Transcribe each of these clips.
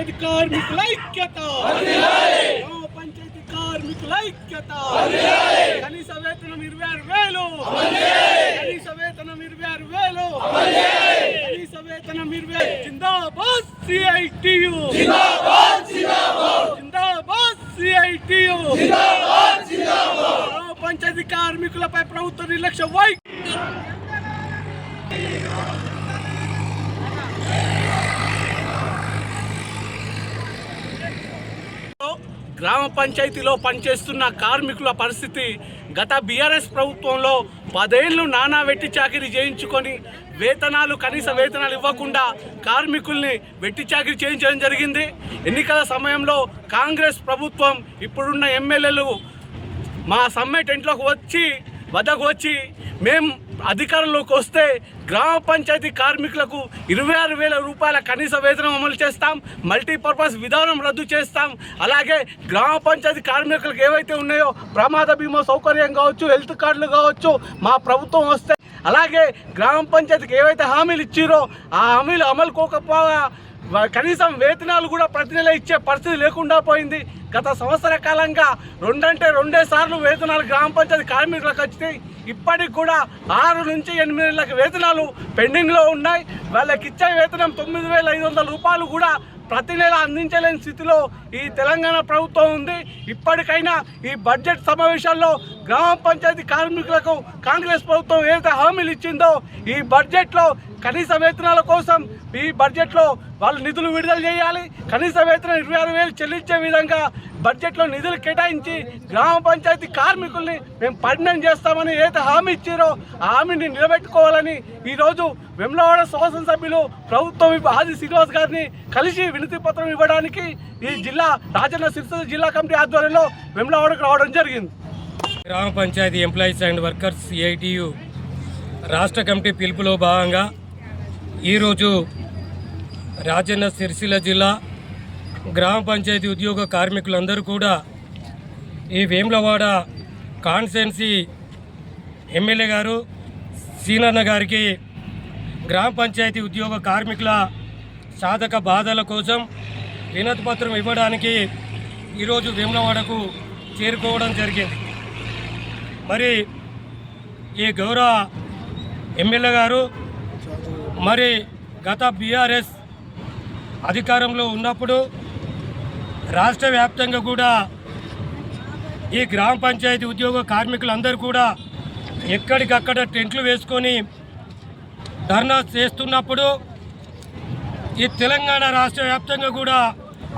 పంచాయతీ కార్మికుల ఐక్యత. గ్రామ పంచాయతీ కార్మికుల ఐక్యత. కనీస వేతనం ఇరవై ఆరు వేలు. కనీస వేతనం ఇరవై ఆరు వేలు. కనీస వేతనం ఇరవై జిందాబాద్ సిఐటియు. జిందాబాద్ సిఐటియు. గ్రామ పంచాయతీ కార్మికులపై ప్రభుత్వ నిర్లక్ష్య వై గ్రామ పంచాయతీలో పనిచేస్తున్న కార్మికుల పరిస్థితి గత బీఆర్ఎస్ ప్రభుత్వంలో పదేళ్ళు నానా వెట్టి చాకిరీ చేయించుకొని వేతనాలు కనీస వేతనాలు ఇవ్వకుండా కార్మికుల్ని వెట్టి చాకిరి చేయించడం జరిగింది. ఎన్నికల సమయంలో కాంగ్రెస్ ప్రభుత్వం ఇప్పుడున్న ఎమ్మెల్యేలు మా సమ్మె టెంట్లోకి వచ్చి వద్దకు వచ్చి మేము అధికారంలోకి వస్తే గ్రామ పంచాయతీ కార్మికులకు ఇరవై ఆరు వేల రూపాయల కనీస వేతనం అమలు చేస్తాం మల్టీపర్పస్ విధానం రద్దు చేస్తాం. అలాగే గ్రామ పంచాయతీ కార్మికులకు ఏవైతే ఉన్నాయో ప్రమాద బీమా సౌకర్యం కావచ్చు హెల్త్ కార్డులు కావచ్చు మా ప్రభుత్వం వస్తే అలాగే గ్రామ పంచాయతీకి ఏవైతే హామీలు ఇచ్చిరో ఆ హామీలు అమలు కోకపోగా కనీసం వేతనాలు కూడా ప్రతి నెల ఇచ్చే పరిస్థితి లేకుండా పోయింది. గత సంవత్సర కాలంగా రెండంటే రెండే సార్లు వేతనాలు గ్రామ పంచాయతీ కార్మికులకు వచ్చినాయి. ఇప్పటికి కూడా ఆరు నుంచి ఎనిమిది నెలలకు వేతనాలు పెండింగ్లో ఉన్నాయి. వాళ్ళకి ఇచ్చే వేతనం తొమ్మిది వేల ఐదు వందల రూపాయలు కూడా ప్రతి నెల అందించలేని స్థితిలో ఈ తెలంగాణ ప్రభుత్వం ఉంది. ఇప్పటికైనా ఈ బడ్జెట్ సమావేశాల్లో గ్రామ పంచాయతీ కార్మికులకు కాంగ్రెస్ ప్రభుత్వం ఏదైతే హామీలు ఇచ్చిందో ఈ బడ్జెట్లో కనీస వేతనాల కోసం ఈ బడ్జెట్లో వాళ్ళు నిధులు విడుదల చేయాలి. కనీస వేతనం ఇరవై ఆరు వేలు చెల్లించే విధంగా బడ్జెట్లో నిధులు కేటాయించి గ్రామ పంచాయతీ కార్మికుల్ని మేము పర్మనెంట్ చేస్తామని ఏదైతే హామీ ఇచ్చారో ఆ హామీని నిలబెట్టుకోవాలని ఈరోజు వెమ్లవాడ శాసనసభ్యులు ప్రభుత్వం ఆది శ్రీనివాస్ గారిని కలిసి వినతి పత్రం ఇవ్వడానికి ఈ జిల్లా రాజన్న సిరిసిల్ల జిల్లా కమిటీ ఆధ్వర్యంలో వెమ్లవాడకు రావడం జరిగింది. గ్రామ panchayat employees and workers AITU రాష్ట్ర కమిటీ పిలుపులో భాగంగా ఈరోజు రాజన్న సిరిసిల్ల జిల్లా గ్రామ పంచాయతీ ఉద్యోగ కార్మికులందరూ కూడా ఈ వేములవాడ కాన్స్టెన్సీ ఎమ్మెల్యే గారు సీనన్న గారికి గ్రామ పంచాయతీ ఉద్యోగ కార్మికుల సాధక బాధల కోసం వినతి పత్రం ఇవ్వడానికి ఈరోజు వేములవాడకు చేరుకోవడం జరిగింది. మరి ఈ గౌరవ ఎమ్మెల్యే గారు మరి గత బీఆర్ఎస్ అధికారంలో ఉన్నప్పుడు రాష్ట్ర వ్యాప్తంగా కూడా ఈ గ్రామ పంచాయతీ ఉద్యోగ కార్మికులందరూ కూడా ఎక్కడికక్కడ టెంట్లు వేసుకొని ధర్నా చేస్తున్నప్పుడు ఈ తెలంగాణ రాష్ట్ర వ్యాప్తంగా కూడా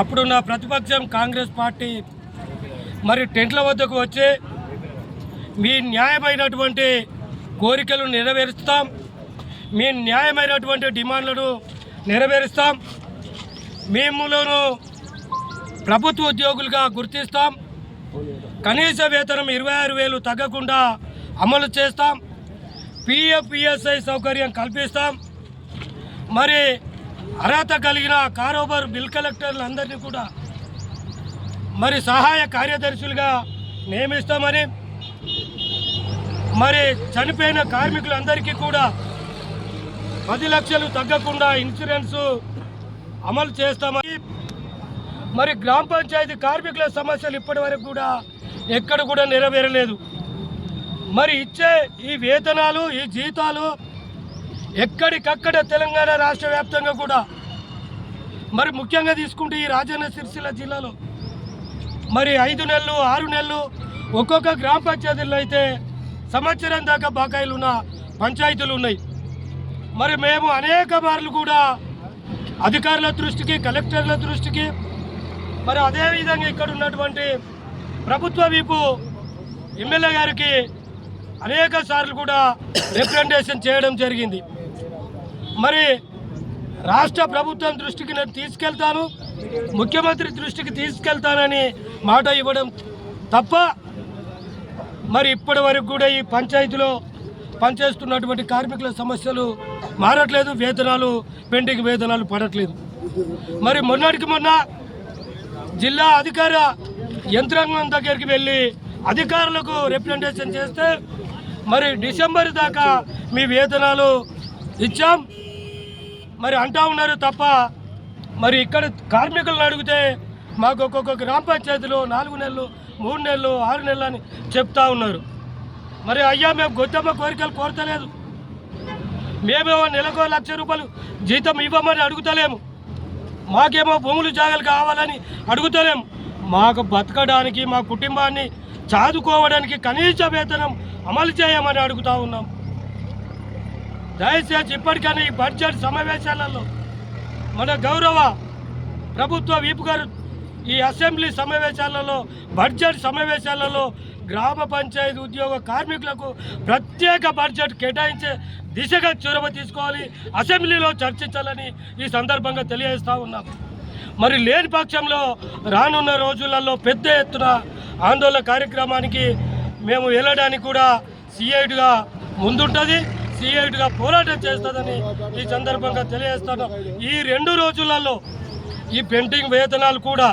అప్పుడున్న ప్రతిపక్షం కాంగ్రెస్ పార్టీ మరి టెంట్ల వద్దకు వచ్చి మీ న్యాయమైనటువంటి కోరికలు నెరవేరుస్తాం. మీ న్యాయమైనటువంటి డిమాండ్లను నెరవేరుస్తాం. మేములను ప్రభుత్వ ఉద్యోగులుగా గుర్తిస్తాం. కనీస వేతనం ఇరవై ఆరు వేలు తగ్గకుండా అమలు చేస్తాం. పిఎఫ్ పిఎస్ఐ సౌకర్యం కల్పిస్తాం. మరి అర్హత కలిగిన కారోబార్ బిల్ కలెక్టర్లు అందరినీ కూడా మరి సహాయ కార్యదర్శులుగా నియమిస్తామని మరి చనిపోయిన కార్మికులందరికీ కూడా పది లక్షలు తగ్గకుండా ఇన్సూరెన్స్ అమలు చేస్తామని మరి గ్రామ పంచాయతీ కార్మికుల సమస్యలు ఇప్పటి వరకు కూడా ఎక్కడ కూడా నెరవేరలేదు. మరి ఇచ్చే ఈ వేతనాలు ఈ జీతాలు ఎక్కడికక్కడ తెలంగాణ రాష్ట్ర వ్యాప్తంగా కూడా మరి ముఖ్యంగా తీసుకుంటే ఈ రాజన్న సిరిసిల్ల జిల్లాలో మరి ఐదు నెలలు ఆరు నెలలు ఒక్కొక్క గ్రామ పంచాయతీల్లో అయితే సంవత్సరం దాకా బకాయిలు ఉన్న పంచాయతీలు ఉన్నాయి. మరి మేము అనేక మార్లు కూడా అధికారుల దృష్టికి కలెక్టర్ల దృష్టికి మరి అదేవిధంగా ఇక్కడ ఉన్నటువంటి ప్రభుత్వ వీపు ఎమ్మెల్యే గారికి అనేక సార్లు కూడా రిప్రజెంటేషన్ చేయడం జరిగింది. మరి రాష్ట్ర ప్రభుత్వం దృష్టికి నేను తీసుకెళ్తాను ముఖ్యమంత్రి దృష్టికి తీసుకెళ్తానని మాట ఇవ్వడం తప్ప మరి ఇప్పటి వరకు కూడా ఈ పంచాయతీలో పనిచేస్తున్నటువంటి కార్మికుల సమస్యలు మారట్లేదు వేతనాలు పెండింగ్ వేతనాలు పడట్లేదు. మరి మొన్నటికి మొన్న జిల్లా అధికార యంత్రాంగం దగ్గరికి వెళ్ళి అధికారులకు రిప్రజెంటేషన్ చేస్తే మరి డిసెంబర్ దాకా మీ వేతనాలు ఇచ్చాం. మరి అంటా ఉన్నారు తప్ప మరి ఇక్కడ కార్మికులను అడిగితే మాకు ఒక్కొక్క గ్రామ పంచాయతీలో నాలుగు నెలలు మూడు నెలలు ఆరు నెలలు అని చెప్తా ఉన్నారు. మరి అయ్యా మేము గొత్తమ్మ కోరికలు కోరతలేదు. మేమేమో నెలకు లక్ష రూపాయలు జీతం ఇవ్వమని అడుగుతలేము. మాకేమో భూములు జాగాలు కావాలని అడుగుతలేము. మాకు బతకడానికి మా కుటుంబాన్ని చాదుకోవడానికి కనీస వేతనం అమలు చేయమని అడుగుతా ఉన్నాం. దయచేసి ఇప్పటికైనా ఈ బడ్జెట్ సమావేశాలలో మన గౌరవ ప్రభుత్వ వీపు గారు ఈ అసెంబ్లీ సమావేశాలలో బడ్జెట్ సమావేశాలలో గ్రామ పంచాయతీ ఉద్యోగ కార్మికులకు ప్రత్యేక బడ్జెట్ కేటాయించే దిశగా చొరవ తీసుకోవాలి. అసెంబ్లీలో చర్చించాలని ఈ సందర్భంగా తెలియజేస్తా ఉన్నాం. మరి లేని పక్షంలో రానున్న రోజులలో పెద్ద ఎత్తున ఆందోళన కార్యక్రమానికి మేము వెళ్ళడానికి కూడా సిఐడిగా ముందుంటుంది. సిఐడిగా పోరాటం చేస్తుందని ఈ సందర్భంగా తెలియజేస్తాను. ఈ రెండు రోజులలో ఈ పెండింగ్ వేతనాలు కూడా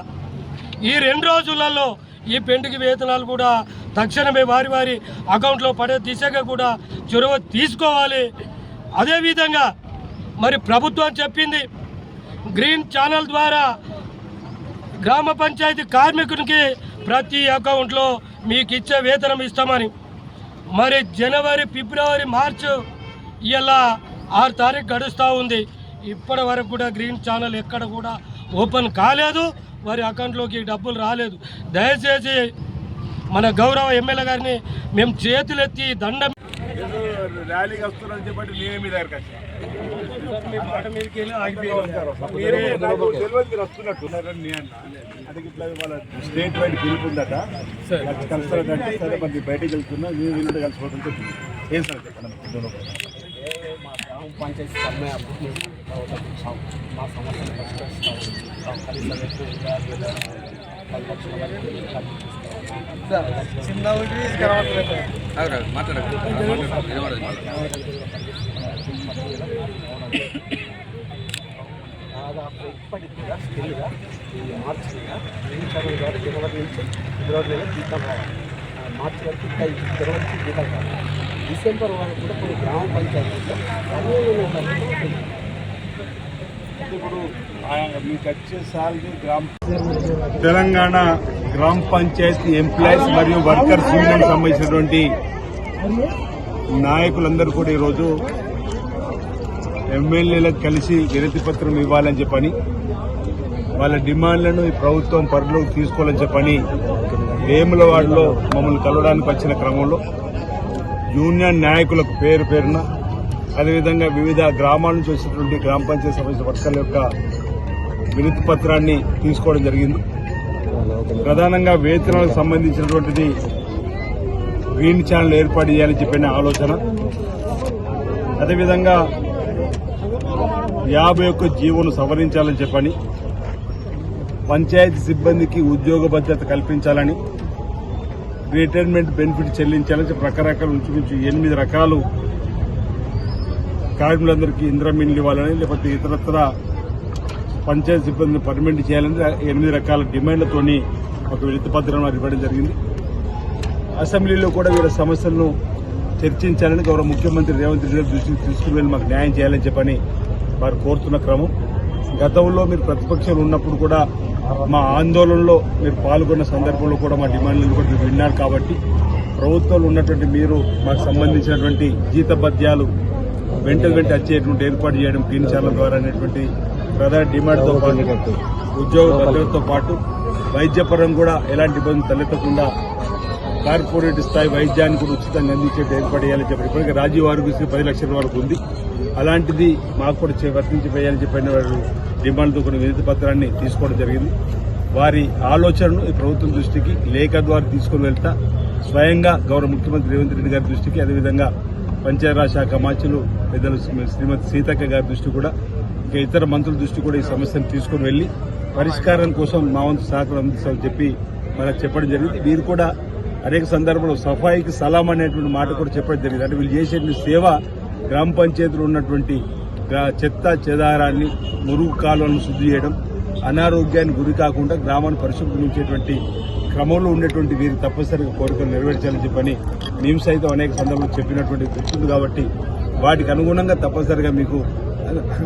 ఈ రెండు రోజులలో ఈ పెండింగ్ వేతనాలు కూడా తక్షణమే వారి వారి అకౌంట్లో పడే దిశగా కూడా చొరవ తీసుకోవాలి. అదేవిధంగా మరి ప్రభుత్వం చెప్పింది గ్రీన్ ఛానల్ ద్వారా గ్రామ పంచాయతీ కార్మికునికి ప్రతి అకౌంట్లో మీకు ఇచ్చే వేతనం ఇస్తామని. మరి జనవరి ఫిబ్రవరి మార్చ్ ఇలా ఆరు తారీఖు గడుస్తూ ఉంది. ఇప్పటి వరకు కూడా గ్రీన్ ఛానల్ ఎక్కడ కూడా ఓపెన్ కాలేదు. వారి అకౌంట్లోకి డబ్బులు రాలేదు. దయచేసి మన గౌరవ ఎమ్మెల్యే గారిని మేము చేతులెత్తి దండం ర్యాలీకి వస్తున్నారని చెప్పండి నేనే మీ దగ్గరకు స్టేట్ వైడ్ పిలుపు ఉందట కలుస్తారంటే సరే మరి బయటికి వెళ్తున్నా వీళ్ళతో చెప్పింది. ఏం సార్ చెప్పండి పంచాయతీ సమ్మె మా సమస్యను పరిష్కరిస్తాం కనీస వ్యక్తులు చిన్న దాదాపు ఇప్పటికి స్టిల్గా ఈ మార్చి జనవరి నుంచి ఫిబ్రవరి నెల జీతం రావాలి మార్చి వరకు ఇంకా ఈ జీతం రావాలి డిసెంబర్ వరకు కూడా కొన్ని గ్రామ పంచాయతీల్లో ఇప్పుడు మీకు వచ్చే సాలరీ గ్రామ తెలంగాణ గ్రామ పంచాయతీ ఎంప్లాయీస్ మరియు వర్కర్స్ యూనియన్ సంబంధించినటువంటి నాయకులందరూ కూడా ఈరోజు ఎమ్మెల్యేలకు కలిసి వినతి పత్రం ఇవ్వాలని చెప్పని వాళ్ళ డిమాండ్లను ఈ ప్రభుత్వం పరిలోకి తీసుకోవాలని చెప్పని వేములవాడలో మమ్మల్ని కలవడానికి వచ్చిన క్రమంలో యూనియన్ నాయకులకు పేరు పేరున అదేవిధంగా వివిధ గ్రామాల నుంచి వచ్చినటువంటి గ్రామ పంచాయతీ సంబంధించిన వర్కర్ల యొక్క వినతి పత్రాన్ని తీసుకోవడం జరిగింది. ప్రధానంగా వేతనాలకు సంబంధించినటువంటిది గ్రీన్ ఛానల్ ఏర్పాటు చేయాలని చెప్పిన ఆలోచన. అదేవిధంగా యాభై ఒక్క జీవోను సవరించాలని చెప్పని పంచాయతీ సిబ్బందికి ఉద్యోగ భద్రత కల్పించాలని రిటైర్మెంట్ బెనిఫిట్ చెల్లించాలని రకరకాల నుంచి ఎనిమిది రకాలు కార్మికులందరికీ ఇంద్రమిన్లు ఇవ్వాలని లేకపోతే ఇతరత్ర పంచాయతీ సిబ్బందిని పర్మనెంట్ చేయాలని ఎనిమిది రకాల డిమాండ్లతోని ఒక వినతి పత్రం ఇవ్వడం జరిగింది. అసెంబ్లీలో కూడా వీళ్ళ సమస్యలను చర్చించాలని గౌరవ ముఖ్యమంత్రి రేవంత్ రెడ్డి దృష్టికి తీసుకుని వెళ్ళి మాకు న్యాయం చేయాలని చెప్పని వారు కోరుతున్న క్రమం. గతంలో మీరు ప్రతిపక్షంలో ఉన్నప్పుడు కూడా మా ఆందోళనలో మీరు పాల్గొన్న సందర్భంలో కూడా మా డిమాండ్లను కూడా మీరు విన్నారు కాబట్టి ప్రభుత్వంలో ఉన్నటువంటి మీరు మాకు సంబంధించినటువంటి జీతభత్యాలు వెంట వెంట వచ్చేటువంటి ఏర్పాటు చేయడం టీన్ ఛానల్ ద్వారా అనేటువంటి ప్రధాన డిమాండ్తో పాటు ఉద్యోగ భద్రతతో పాటు వైద్యపరం కూడా ఎలాంటి ఇబ్బంది తలెత్తకుండా కార్పొరేట్ స్థాయి వైద్యాన్ని కూడా ఉచితంగా అందించే ఏర్పాటు చేయాలని చెప్పి ఇప్పటికే రాజీవ్ ఆరోగ్యశ్రీ పది లక్షల వరకు ఉంది. అలాంటిది మాకు కూడా వర్తించిపోయాలని చెప్పిన వారు డిమాండ్తో కొన్ని వినతి పత్రాన్ని తీసుకోవడం జరిగింది. వారి ఆలోచనను ఈ ప్రభుత్వం దృష్టికి లేఖ ద్వారా తీసుకుని వెళ్తా స్వయంగా గౌరవ ముఖ్యమంత్రి రేవంత్ రెడ్డి గారి దృష్టికి అదేవిధంగా పంచాయతీరాజ్ శాఖ మంత్రులు పెద్దలు శ్రీ- శ్రీమతి సీతక్క గారి దృష్టి కూడా ఇతర మంత్రుల దృష్టి కూడా ఈ సమస్యను తీసుకుని వెళ్ళి పరిష్కారం కోసం మా వంతు సహకారం అందిస్తామని చెప్పి మనకు చెప్పడం జరిగింది. వీరు కూడా అనేక సందర్భంలో సఫాయికి సలాం అనేటువంటి మాట కూడా చెప్పడం జరిగింది. అంటే వీళ్ళు చేసేటువంటి సేవ గ్రామ పంచాయతీలో ఉన్నటువంటి చెత్త చెదారాన్ని మురుగు కాలువలను శుద్ధి చేయడం అనారోగ్యానికి గురి కాకుండా గ్రామాన్ని పరిశుభ్రించేటువంటి క్రమంలో ఉండేటువంటి వీరు తప్పనిసరిగా కోరికలు నెరవేర్చాలని చెప్పని మేము సైతం అనేక సందర్భంలో చెప్పినటువంటి గుర్తుంది కాబట్టి వాటికి అనుగుణంగా తప్పనిసరిగా మీకు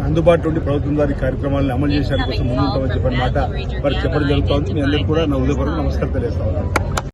అందుబాటులో ఉండి ప్రభుత్వం వారి కార్యక్రమాలను అమలు చేసే కోసం ముందుంటామని చెప్పిన మాట వారికి చెప్పడం జరుగుతుంది. మీ అందరికీ కూడా నా ఉదయపూర్వక నమస్కారం తెలియజేస్తా ఉన్నాను.